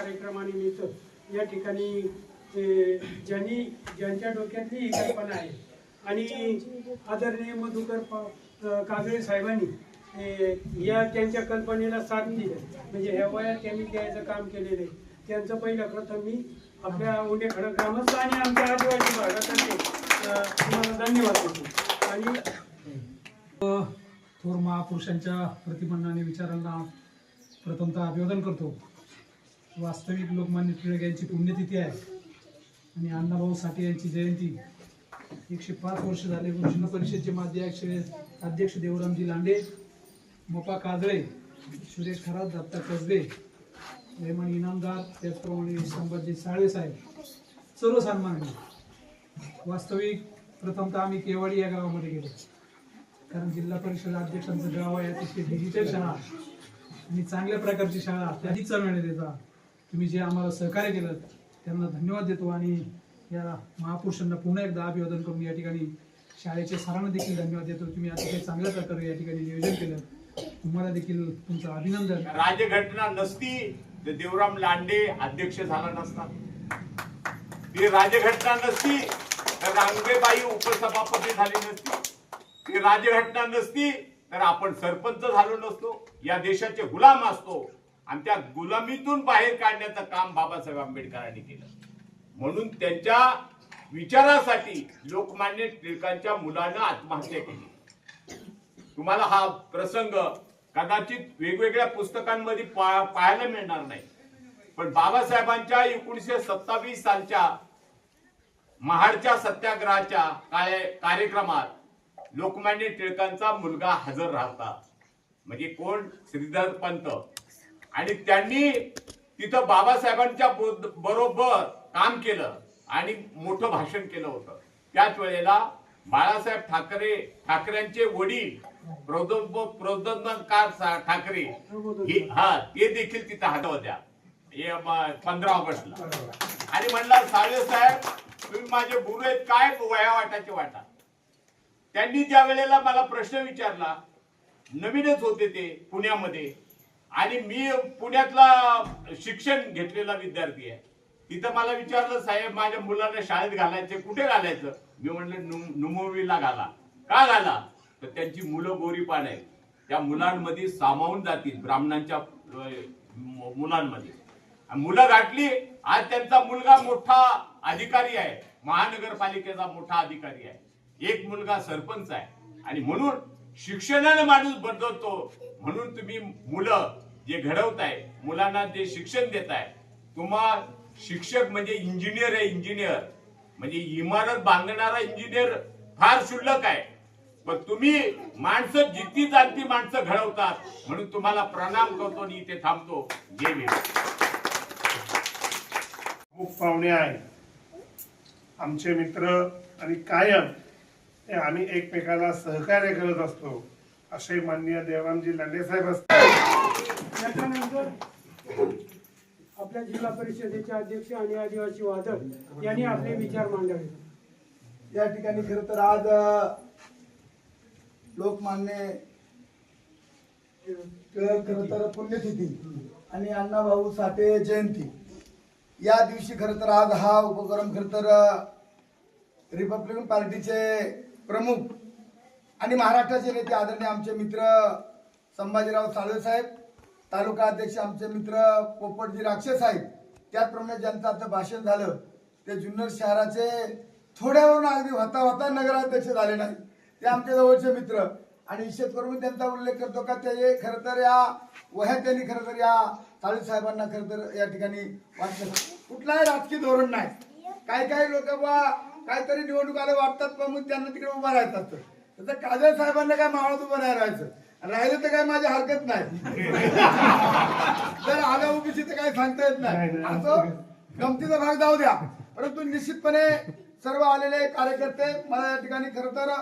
कार्यक्रमानिमित्त या ठिकाणी ज्यांनी ज्यांच्या डोक्यातली ही कल्पना आहे आणि आदरणीय मधुकर प- साहेबांनी या त्यांच्या कल्पनेला साथ दिली. म्हणजे ह्या वयात त्यांनी द्यायचं काम केलेलं आहे. त्यांचं पहिलं प्रथम मी आपल्या उंडे खडक ग्रामस्थ आणि आमच्या आदिवासी भागातर्फे तुम्हाला धन्यवाद देतो. आणि थोर महापुरुषांच्या प्रतिबंधाने विचारांना प्रथमतः अभिवादन करतो. वास्तविक लोकमान्य टिळक यांची पुण्यतिथी आहे. आणि अण्णाभाऊ साठे यांची जयंती. एकशे पाच वर्ष झाले कृष्ण परिषदचे माध्यक्ष अध्यक्ष देवरामजी लांडे मोपा काजळे सुरेश खरात दत्ता कसबे रेमन इनामदार त्याचप्रमाणे संभाजी साळेसाहेब सर्व सन्माननीय वास्तविक प्रथमतः आम्ही केवाडी या गावामध्ये गेलो. कारण जिल्हा परिषद अध्यक्षांचं गाव आहे अतिशय डिजिटल शाळा. आणि चांगल्या प्रकारची शाळा. त्याही चालवण्यात येतात तुम्ही जे आम्हाला सहकार्य केलं त्यांना धन्यवाद देतो आणि या महापुरुषांना पुन्हा एकदा अभिवादन करून या ठिकाणी शाळेच्या सरांना देखील धन्यवाद देतो. तुम्ही अतिशय चांगल्या प्रकारे या ठिकाणी नियोजन केलं. तुम्हाला देखील तुमचं अभिनंदन. राज्यघटना नसती तर देवराम लांडे अध्यक्ष झाला नसता. ती राज्यघटना नसती तर रांगेबाई उपसभापती झाली नसती. ती राज्यघटना नसती तर आपण सरपंच झालो नसतो. या देशाचे गुलाम असतो. आणि त्या गुलामीतून बाहेर काढण्याचं काम बाबासाहेब आंबेडकरांनी केलं. म्हणून त्यांच्या विचारासाठी लोकमान्य टिळकांच्या मुलानं आत्महत्या केली. तुम्हाला हा प्रसंग कदाचित वेगवेगळ्या पुस्तकांमध्ये पाहायला मिळणार नाही. पण बाबासाहेबांच्या एकोणीसशे सत्तावीस सालच्या महाडच्या सत्याग्रहाच्या काय- कार्यक्रमात लोकमान्य टिळकांचा मुलगा हजर राहता. म्हणजे कोण? श्रीधर पंत. आणि त्यांनी तिथं बाबासाहेबांच्या बरोबर काम केलं आणि मोठं भाषण केलं होतं. त्याच वेळेला बाळासाहेब ठाकरे ठाकरेंचे वडील प्रौद्योगिक ठाकरे हा ते देखील तिथं हजर होत्या पंधरा ऑगस्टला. आणि म्हणला साळे साहेब तुम्ही माझे गुरु आहेत काय वया वाटाचे वाटा? त्यांनी त्या वेळेला मला प्रश्न विचारला नवीनच होते ते पुण्यामध्ये. आणि मी पुण्यातला शिक्षण घेतलेला विद्यार्थी आहे. तिथं मला विचारलं साहेब माझ्या मुलांना शाळेत घालायचे कुठे घालायचं? मी म्हणलं नु- नुमोवीला घाला. का घाला? तर त्यांची मुलं गोरीपान आहेत. त्या मुलांमध्ये सामावून जातील ब्राह्मणांच्या मुलांमध्ये. मुलं गाठली. आज त्यांचा मुलगा मोठा अधिकारी आहे. महानगरपालिकेचा मोठा अधिकारी आहे. एक मुलगा सरपंच आहे. आणि म्हणून शिक्षणानं माणूस बदलतो. म्हणून तुम्ही मुलं जे घडवताय मुलांना जे शिक्षण देताय तुम्हा शिक्षक म्हणजे इंजिनियर आहे इंजिनियर म्हणजे इमारत बांधणारा इंजिनियर फार शुल्लक आहे. पण तुम्ही माणसं जितकी जाणती माणसं घडवतात म्हणून तुम्हाला प्रणाम करतो आणि इथे थांबतो. जे खूप पाहुणे आहेत. आमचे मित्र आणि कायम आम्ही एकमेकाला सहकार्य करत असतो. असे माननीय देवानजी लांडे साहेब असतात. याच्यानंतर आपल्या जिल्हा परिषदेचे अध्यक्ष आणि आदिवासी वादक यांनी आपले विचार मांडावे. या ठिकाणी खरं तर आज लोकमान्य खरं तर पुण्यतिथी आणि अण्णाभाऊ साठे जयंती. या दिवशी खरं तर आज हा उपक्रम खरं तर रिपब्लिकन पार्टीचे प्रमुख आणि महाराष्ट्राचे नेते आदरणीय आमचे मित्र संभाजीराव साळवे साहेब तालुका अध्यक्ष आमचे मित्र पोपटजी राक्षे साहेब त्याचप्रमाणे ज्यांचं आता भाषण झालं ते जुन्नर शहराचे थोड्यावरून अगदी होता होता नगराध्यक्ष झाले नाही. ते आमच्या जवळचे मित्र. आणि विशेष करून त्यांचा उल्लेख करतो का ते खरं तर या वह्या त्यांनी खरं तर या साळवे साहेबांना खरं तर या ठिकाणी वाटलं कुठलाही राजकीय धोरण नाही. काही काही लोक बा काहीतरी निवडणूक आले वाटतात पण मग त्यांना तिकडे उभा असतं. तसं काजळ साहेबांना काय मावळत उभं नाही राहायचं. आणि राहिलं तर काय माझी हरकत नाही. जर आलं ओबीसी तर काही सांगता येत नाही. असं गमतीचा भाग जाऊ द्या. परंतु निश्चितपणे सर्व आलेले कार्यकर्ते मला या ठिकाणी खरं तर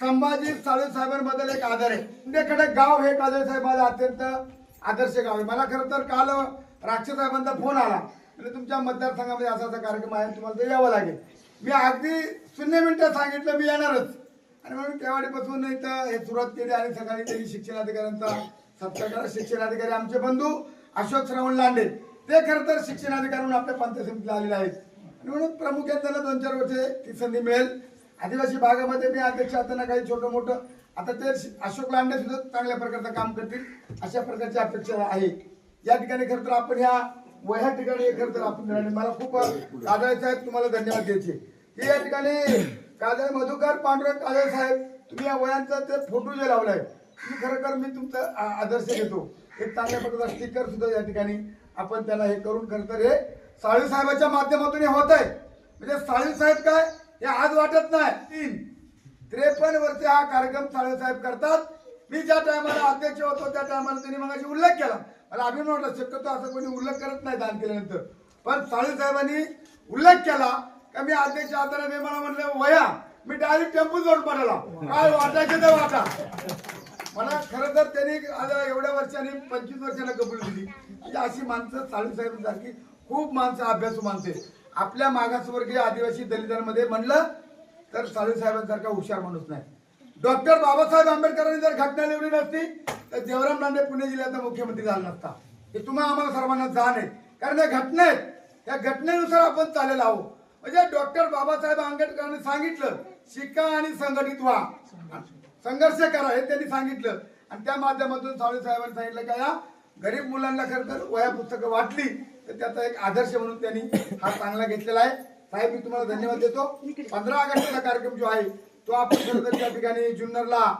संभाजी साळे साहेबांबद्दल एक आदर आहे. इंडियाकडे गाव हे काजळे साहेब माझं अत्यंत आदर्श गाव आहे. मला खरं तर काल राक्षस साहेबांचा फोन आला. म्हणजे तुमच्या मतदारसंघामध्ये असा असा कार्यक्रम आहे तुम्हाला ते यावं लागेल. मी अगदी शून्य मिनिटं सांगितलं मी येणारच. आणि म्हणून तेवाडीपासून इथं हे सुरुवात केली आणि सकाळी त्यांनी शिक्षण अधिकाऱ्यांचा सत्कार करा. शिक्षण अधिकारी आमचे बंधू अशोक श्रवण लांडे. ते खरं तर शिक्षण अधिकारी म्हणून आपल्या पंचायत समितीला आलेले आहेत. आणि म्हणून प्रामुख्याने त्यांना दोन चार वर्षे ती संधी मिळेल. आदिवासी भागामध्ये मी अध्यक्ष असताना काही छोटं मोठं आता ते अशोक लांडे सुद्धा चांगल्या प्रकारचं काम करतील अशा प्रकारची अपेक्षा आहे. या ठिकाणी खरं तर आपण ह्या व ह्या ठिकाणी हे खरं तर आपण मिळाले. मला खूप काजळे साहेब तुम्हाला धन्यवाद द्यायचे. की या ठिकाणी कादळ मधुकर पांडुरंग काजळे साहेब तुम्ही या वयांचा ते फोटो जे लावलाय मी खरोखर मी तुमचा आ- आदर्श घेतो. एक चांगल्या प्रकारचा स्टिकर सुद्धा या ठिकाणी आपण त्याला हे करून खरं तर हे साळी साहेबाच्या माध्यमातून हे होत आहे म्हणजे साळी साहेब काय? हे आज वाटत नाही. तीन. त्रेपन्न वर्ष हा कार्यक्रम साळे साहेब करतात. मी ज्या टायमाला अध्यक्ष होतो त्या टायमाला त्यांनी मगाशी उल्लेख केला. मला अभिमान वाटला शक्यतो असं कोणी उल्लेख करत नाही दान केल्यानंतर. पण साळवे साहेबांनी उल्लेख केला का मी अध्यक्ष असताना मी मला म्हणलं वया मी डायरेक्ट टेम्पो जोड पडला काय वाटायचं ते वाटा. मला खरं तर त्यांनी एवढ्या वर्षांनी पंचवीस वर्षाला कबूल दिली म्हणजे अशी माणसं साळवी साहेबांसारखी खूप माणसं अभ्यासू माणसे आपल्या मागासवर्गीय आदिवासी दलितांमध्ये म्हणलं तर साळवी साहेबांसारखा हुशार माणूस नाही. डॉक्टर बाबासाहेब आंबेडकरांनी जर घटना लिहिली नसती तर देवराम लांडे पुणे जिल्ह्याचा मुख्यमंत्री झाला नसता. हे तुम्हाला आम्हाला सर्वांना जाण आहे. कारण या घटना आहेत. या घटनेनुसार आपण चालेल आहो म्हणजे डॉक्टर बाबासाहेब आंबेडकरांनी सांगितलं शिका आणि संघटित व्हा. संघर्ष करा हे त्यांनी सांगितलं. आणि त्या माध्यमातून सावळे साहेबांनी सांगितलं का या गरीब मुलांना खरं तर वया पुस्तकं वाटली तर त्याचा एक आदर्श म्हणून त्यांनी हा चांगला घेतलेला आहे. साहेब मी तुम्हाला धन्यवाद देतो. पंधरा ऑगस्टचा कार्यक्रम जो आहे तो आपण त्या ठिकाणी जुन्नरला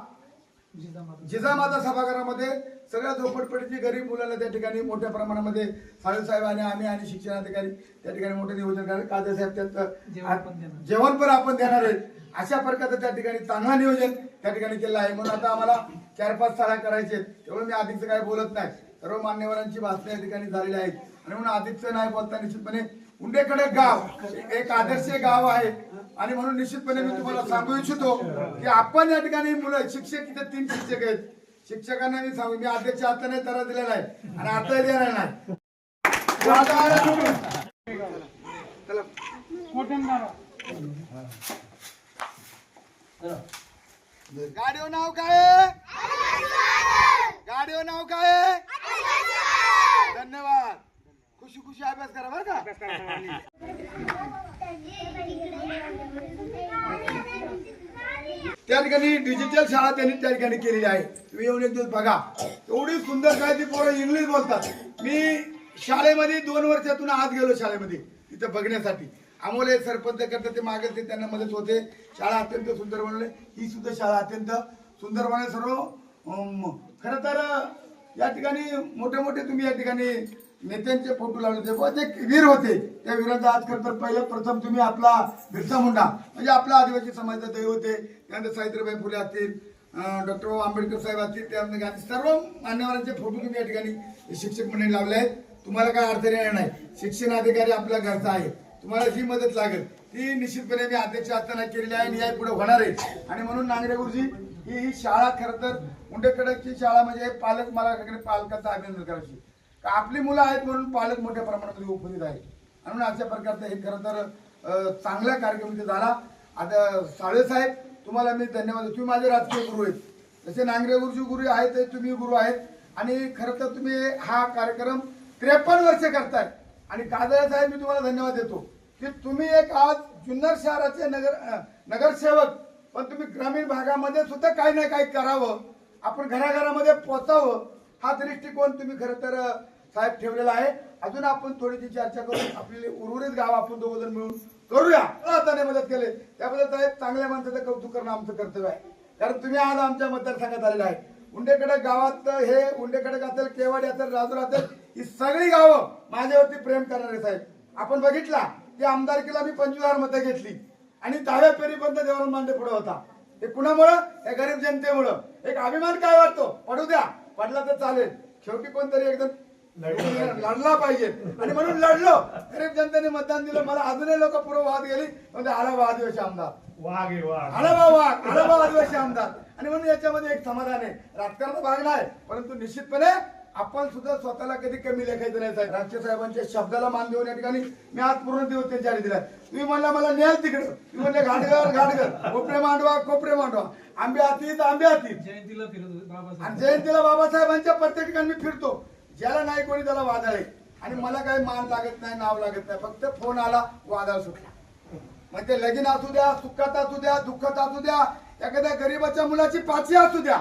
जिजामाता सभागृहामध्ये सगळ्या झोपडपट्टीची गरीब मुलांना त्या ठिकाणी मोठ्या प्रमाणामध्ये साहेब आणि आम्ही आणि शिक्षणाधिकारी त्या ठिकाणी मोठं नियोजन करणार. कादे साहेब. त्यात जेवण पण आपण देणार आहे. अशा प्रकारचं त्या ठिकाणी चांगला नियोजन त्या ठिकाणी केलं आहे. म्हणून आता आम्हाला चार पाच शाळा करायचे त्यामुळे मी आधीचं काय बोलत नाही. सर्व मान्यवरांची भाषणं या ठिकाणी झालेली आहेत. आणि म्हणून आधीचं नाही बोलता निश्चितपणे उंडेकडे गाव एक आदर्श गाव आहे. आणि म्हणून निश्चितपणे मी तुम्हाला सांगू इच्छितो की आपण या ठिकाणी मुलं शिक्षक इथे तीन शिक्षक आहेत शिक्षकांना मी सांगू मी अध्यक्ष आता नाही तर दिलेला आहे आणि आता देणार नाही चला. गाडीवर नाव काय आहे? गाडीवर नाव काय आहे? धन्यवाद खुशी खुशी अभ्यास करा बरं का त्या ठिकाणी डिजिटल शाळा त्यांनी त्या ठिकाणी केलेली आहे. तुम्ही येऊन एक दिवस बघा. एवढी सुंदर काय ती पोरं इंग्लिश बोलतात. मी शाळेमध्ये दोन वर्षातून आज गेलो शाळेमध्ये तिथं बघण्यासाठी. आम्हाला सरपंच करतात ते मागे ते त्यांना मदत होते. शाळा अत्यंत सुंदर बनवले. ही सुद्धा शाळा अत्यंत सुंदर बनवणे सर्व खरं तर या ठिकाणी मोठे मोठे तुम्ही या ठिकाणी नेत्यांचे फोटो लावले होते. व जे वीर होते त्या वीरांचा आज खरं तर पहिलं प्रथम तुम्ही आपला बिरसा मुंडा म्हणजे आपला आदिवासी समाजाचा दैव होते. त्यानंतर सावित्रीबाई फुले असतील डॉक्टर बाबा आंबेडकर साहेब असतील त्यानंतर गांधी सर्व मान्यवरांचे फोटो तुम्ही या ठिकाणी शिक्षक मंडळी लावले आहेत. तुम्हाला काय अडचण येणार नाही. शिक्षण अधिकारी आपल्या घरचा आहे. तुम्हाला जी मदत लागेल ती निश्चितपणे मी अध्यक्ष असताना केलेली आहे आणि या पुढे होणार आहे. आणि म्हणून नांगरे गुरुजी ही ही शाळा खरं तर मुंडेकडची शाळा म्हणजे पालक मला पालकाचा अभिनंदन करायची. आपली मुलं आहेत म्हणून पालक मोठ्या प्रमाणात उपस्थित आहेत. म्हणून अशा प्रकारचं हे खरं तर चांगल्या चांगला कार्यक्रम इथे झाला. आता साळेसाहेब तुम्हाला मी धन्यवाद देतो. तुम्ही माझे राजकीय गुरु आहेत. जसे नांगरे गुरुजी गुरु आहेत ते तुम्ही गुरु आहेत. आणि खरं तर तुम्ही हा कार्यक्रम त्रेपन्न वर्ष करताय. आणि काजळे साहेब मी तुम्हाला धन्यवाद देतो की तुम्ही एक आज जुन्नर शहराचे नगर नगरसेवक पण तुम्ही ग्रामीण भागामध्ये सुद्धा काही ना काही करावं. आपण घराघरामध्ये पोचावं. हा दृष्टिकोन तुम्ही खरं तर साहेब ठेवलेला आहे. अजून आपण थोडीशी चर्चा करून आपली उर्वरित गाव आपण दोघ जण मिळून करूया. हाताने मदत केले. त्याबद्दल साहेब चांगल्या माणसाचं कौतुक करणं आमचं कर्तव्य आहे. कारण तुम्ही आज आमच्या मतदारसंघात आलेला आहे उंडेकडे गावात हे उंडेकडे असेल केवाडी असेल राजूर असेल ही सगळी गावं माझ्यावरती प्रेम करणारे साहेब. आपण बघितला की आमदारकीला मी पंचवीस हजार मतं घेतली. आणि दहाव्या फेरीपर्यंत देवराम मांडे पुढे होता. हे कुणामुळं? या गरीब जनतेमुळं. एक अभिमान काय वाटतो? पडू द्या. पडला तर चालेल. शेवटी कोणतरी एकदम लढला पाहिजे. आणि म्हणून लढलो. गरीब जनतेने मतदान दिलं. मला अजूनही लोक पुढे वाद गेली. म्हणजे आला बा आदिवासी आमदार. वाघ आहे वाघ. आला बा वाघ आला बा आदिवासी आमदार. आणि म्हणून याच्यामध्ये एक समाधान आहे. राजकारणाचा भाग नाही परंतु निश्चितपणे आपण सुद्धा स्वतःला कधी कमी लेखायचं नाही. साहेब राजकीय साहेबांच्या शब्दाला मान देऊन या ठिकाणी मी आज पूर्ण दिवस त्यांच्या आधी दिला तुम्ही म्हणला मला न्याल तिकडं. तुम्ही म्हणले घाटघर घाटघर. कोपरे मांडवा कोपरे मांडवा. आंबे हातीत आंबे हातीत जयंतीला फिरत होते आणि बाबासाहेब जयंतीला बाबासाहेबांच्या प्रत्येक ठिकाणी मी फिरतो. ज्याला नाही कोणी त्याला वादळ. आहे आणि मला काही मान लागत नाही नाव लागत नाही. फक्त फोन आला वादळ सुटला. मग ते लगीन असू द्या सुखात असू द्या दुःखात असू द्या एखाद्या गरीबाच्या मुलाची पाची असू द्या.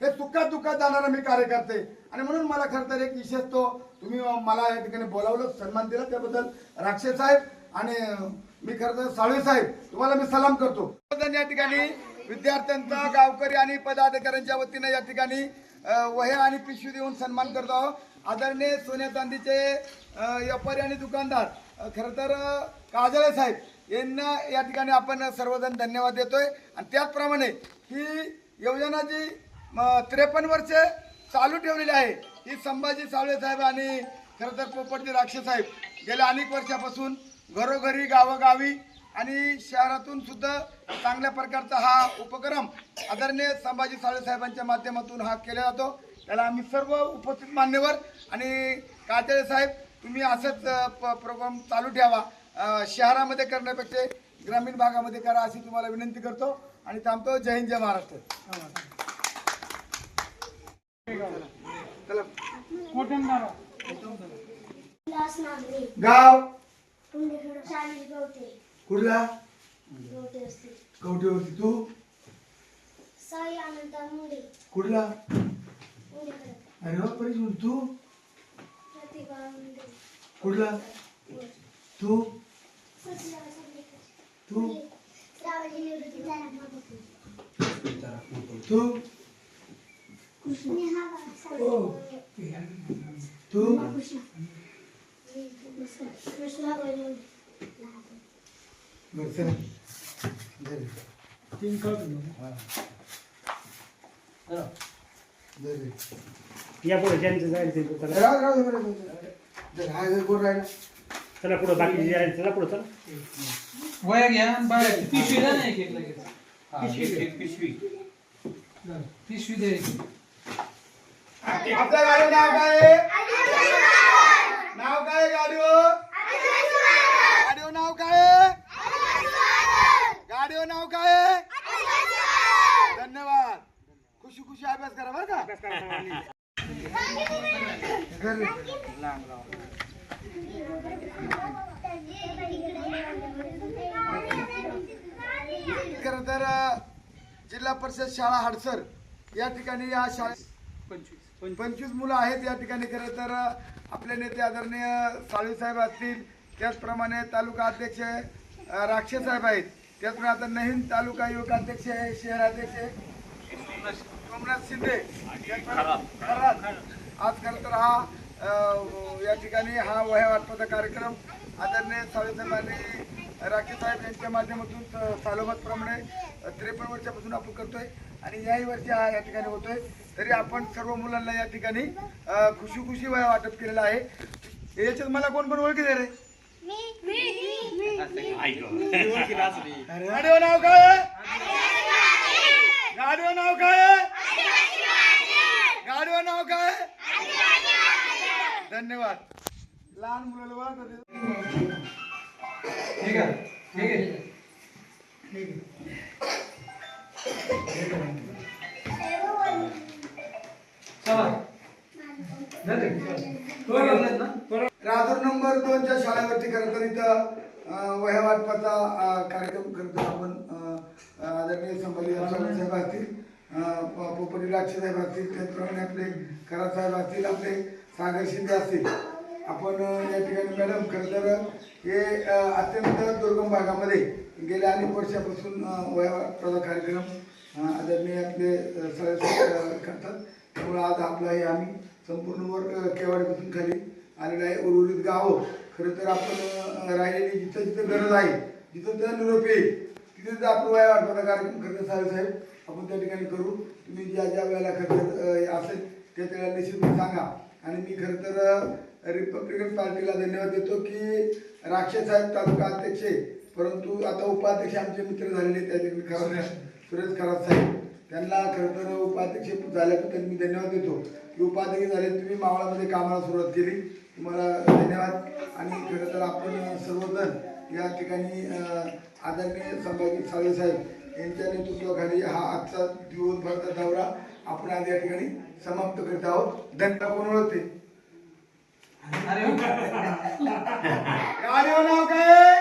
हे सुखात दुःखात जाणारा मी कार्य करते आणि म्हणून मला खरं तर एक विशेष तो तुम्ही मला या ठिकाणी बोलावलं सन्मान दिला त्याबद्दल. राक्षे साहेब आणि मी खरं तर साळवे साहेब तुम्हाला मी सलाम करतो. या ठिकाणी विद्यार्थ्यांचा गावकरी आणि पदाधिकाऱ्यांच्या वतीने या ठिकाणी वह्या आणि पिशवी देऊन सन्मान करतो आहोत. आदरणीय सोन्या चांदीचे व्यापारी आणि दुकानदार खरं तर काजळे साहेब यांना या ठिकाणी आपण सर्वजण धन्यवाद देतोय. आणि त्याचप्रमाणे ही योजना जी त्रेपन्न वर्ष चालू ठेवलेली आहे. ही संभाजी सावळे साहेब आणि खरं तर पोपटजी राक्षे साहेब गेल्या अनेक वर्षापासून घरोघरी गावोगावी आणि शहरातून सुद्धा चांगल्या प्रकारचा हा उपक्रम आदरणीय संभाजी सावळे साहेबांच्या माध्यमातून हा केला जातो. त्याला आम्ही सर्व उपस्थित मान्यवर आणि काजळे साहेब तुम्ही असंच प- प्रोग्राम चालू ठेवा. शहरामध्ये करण्यापेक्षा ग्रामीण भागामध्ये करा अशी तुम्हाला विनंती करतो. आणि थांबतो. जय हिंद जय महाराष्ट्र. चला विलास नागरे गाव पुंडेखड शालेय गवते कुठला गवते असते कवठेवरती तू साई अनंता मुंडे कुठला पुंडेखड अरे वा परीश तू प्रतिभा मुंडे कुठला तू सचिन संदेकर तू श्रावणी निवृत्ती जाणार तू नेहा तू कृष्णा वैभव बरं चला धर. तीन कळत धर. या पुढे ज्यांचं जायचं ते चला राहू राहू दे, हा जर राहिला? चला पुढे बाकी चला पुढे चला. वया घ्या आणि बाहेर. पिशवी द्या ना एक एक लगेच. पिशवी पिशवी. द्या एक. आपल्या नाव काय आहे? नाव काय आहे गाडीवर? गाडीवर नाव काय आहे? गाडीवर नाव काय आहे? धन्यवाद. खुशी खुशी अभ्यास करा बरं का. खरं तर जिल्हा परिषद शाळा हडसर या ठिकाणी या शाळेत पंचवीस. मुलं आहेत या ठिकाणी. खरं तर आपले नेते आदरणीय साळवी साहेब असतील त्याचप्रमाणे तालुका अध्यक्ष राक्षे साहेब आहेत त्याचप्रमाणे आता नवीन तालुका युवक अध्यक्ष आहे शहराध्यक्ष सोमनाथ शिंदे. आज खरं तर हा या ठिकाणी हा वह्या वाटपाचा कार्यक्रम आदरणीय साहेबांनी राकेश साहेब यांच्या माध्यमातून स- सालोमतप्रमाणे त्रेपन्न वर्षापासून आपण करतोय आणि याही वर्षी हा या ठिकाणी होतोय. तरी आपण सर्व मुलांना या ठिकाणी खुशी खुशी वह्या वाटप केलेला आहे. याच्यात मला कोण कोण ओळखी दे रे गाडीवर नाव काय? गाडीवर नाव काय आहे? गाडीवर नाव काय? धन्यवाद लहान मुलाला ओळख होते. ठीक आहे ठीक आहे राजूर नंबर दोनच्या शाळेवरती खरं तर इथं वह्या वाटपाचा कार्यक्रम करतो आपण अं, आदरणीय संभाजी साहेब असतील अं, प- पोपटी असतील त्याचप्रमाणे आपले करासाहेब असतील आपले सागर शिंदे असतील. आपण या ठिकाणी मॅडम खरं तर हे अत्यंत दुर्गम भागामध्ये गेल्या अनेक वर्षापासून अं, कार्यक्रम आदरणीय आपले अं, सगळे करतात. त्यामुळे आज आपला हे आम्ही संपूर्ण वर्ग केवाडीपासून खाली आलेलं आहे. उर्वरित गाव खरं तर आपण राहिलेली जिथं जिथं गरज आहे जिथं तिथं निरोप येईल तिथं आपण वया वाटपाचा कार्यक्रम करत साहेब साहेब. आपण त्या ठिकाणी करू. तुम्ही ज्या ज्या वेळेला खरं असेल त्या त्याला निश्चित सांगा. आणि मी खरं तर रिपब्लिकन पार्टीला धन्यवाद देतो की राक्षस साहेब तालुका अध्यक्ष. परंतु आता उपाध्यक्ष आमचे मित्र झालेले त्या ठिकाणी खरात सुरेश. खरात साहेब. त्यांना खरं तर उपाध्यक्ष झाल्याबद्दल मी धन्यवाद देतो. की उपाध्यक्ष झाले तुम्ही मावळामध्ये कामाला सुरुवात केली. तुम्हाला धन्यवाद. आणि खरं तर आपण सर्वजण या ठिकाणी आदरणीय संभाजी साळे साहेब यांच्या नेतृत्वाखाली हा आजचा दिवसभरचा दौरा आपण आज या ठिकाणी समाप्त करत आहोत. धन्यवाद. कोण ओळखते? गाडीवर नाव काय?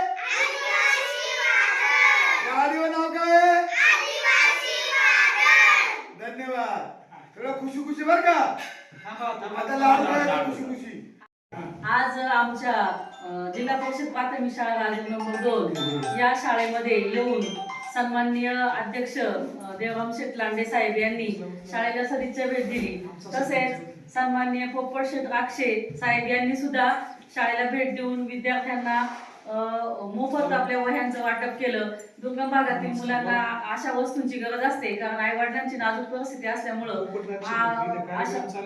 गाडीवर नाव काय? धन्यवाद. थोडं खुशी खुशी बर का? आता काय खुशी खुशी आज आमच्या जिल्हा परिषद प्राथमिक शाळा राजूर नंबर दोन या शाळेमध्ये येऊन सन्माननीय अध्यक्ष देवराम शेठ लांडे साहेब यांनी शाळेला सदिच्छा भेट दिली. तसेच सन्माननीय पोपट शेठ राक्षे साहेब यांनी सुद्धा शाळेला भेट देऊन विद्यार्थ्यांना मोफत आपल्या वह्यांचं वाटप केलं. दुर्गम भागातील मुलांना अशा वस्तूंची गरज असते कारण आई वडिलांची नाजूक परिस्थिती असल्यामुळं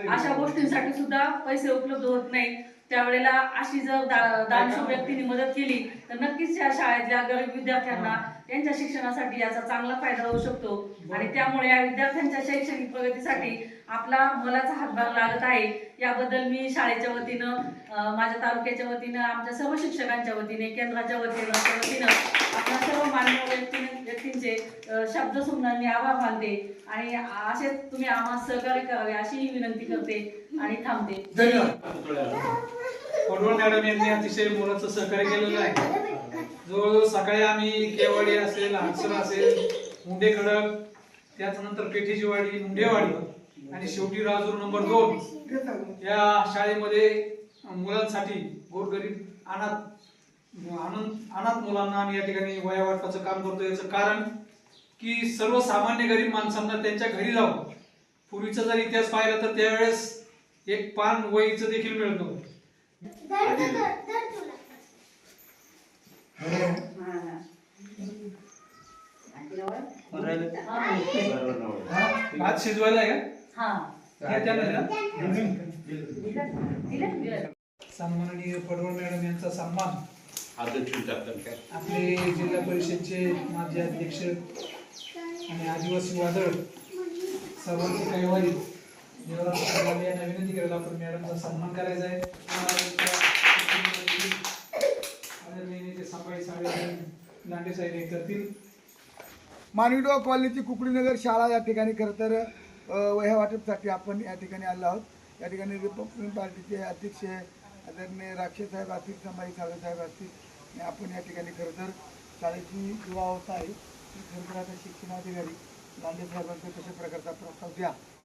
अशा गोष्टींसाठी सुद्धा पैसे उपलब्ध होत नाही त्यावेळेला अशी जर दा- दानशूर व्यक्तीने मदत केली तर नक्कीच या शाळेतल्या गरीब विद्यार्थ्यांना त्यांच्या शिक्षणासाठी याचा चांगला फायदा होऊ शकतो. आणि त्यामुळे या विद्यार्थ्यांच्या शैक्षणिक प्रगतीसाठी आपला मोलाचा हातभार लागत आहे. याबद्दल मी शाळेच्या वतीनं माझ्या तालुक्याच्या वतीनं आमच्या सर्व शिक्षकांच्या वतीने केंद्राच्या वतीनं वतीनं आपल्या सर्व मान्य व्यक्तीने व्यक्तींचे शब्द सुमनार मी आभार मानते. आणि असे तुम्ही आम्हाला सहकार्य करावे अशीही विनंती करते आणि थांबते. धन्यवाद. पडवळ मॅडम यांनी अतिशय मोलाचं सहकार्य केलेलं आहे. जवळजवळ सकाळी आम्ही केवाडी असेल हडसर असेल मुंडे खडक त्याच्यानंतर पेठेची वाडी मुंडेवाडी आणि शेवटी राजूर नंबर दोन. या शाळेमध्ये मुलांसाठी गोरगरीब अनाथ अनाथ अनाथ मुलांना आम्ही या ठिकाणी वया वाटपाचं काम करतो याचं कारण की सर्वसामान्य गरीब माणसांना त्यांच्या घरी जाऊन पूर्वीचा जर इतिहास पाहिला तर त्यावेळेस एक पान वहीचं देखील मिळतो. भात शिजवायला आहे का? हा. हे सन्माननीय पडवळ मॅडम यांचा सन्मान. आपले जिल्हा परिषदचे माजी अध्यक्ष आणि आदिवासी वादळ सर्वांचे कैवारी. विनंती करायला आपण मॅडमचा सन्मान करायचा आहे आदरणीय नेते संभाजी साहेब साहेब हे करतील. मानवीडोह कॉलनीची कुकडीनगर शाळा या ठिकाणी खरं तर अ, वह्या वाटपसाठी आपण या ठिकाणी आलो आहोत. या ठिकाणी रिपब्लिकन पार्टीचे अध्यक्ष आदरणीय राक्षस साहेब असतील संभाजी सावळे साहेब असतील आणि आपण या ठिकाणी खरं तर शाळेची युवा अवस्था आहे. खरं तर आता शिक्षणाधिकारी लांडे साहेबांचा कशा प्रकारचा प्रस्ताव द्या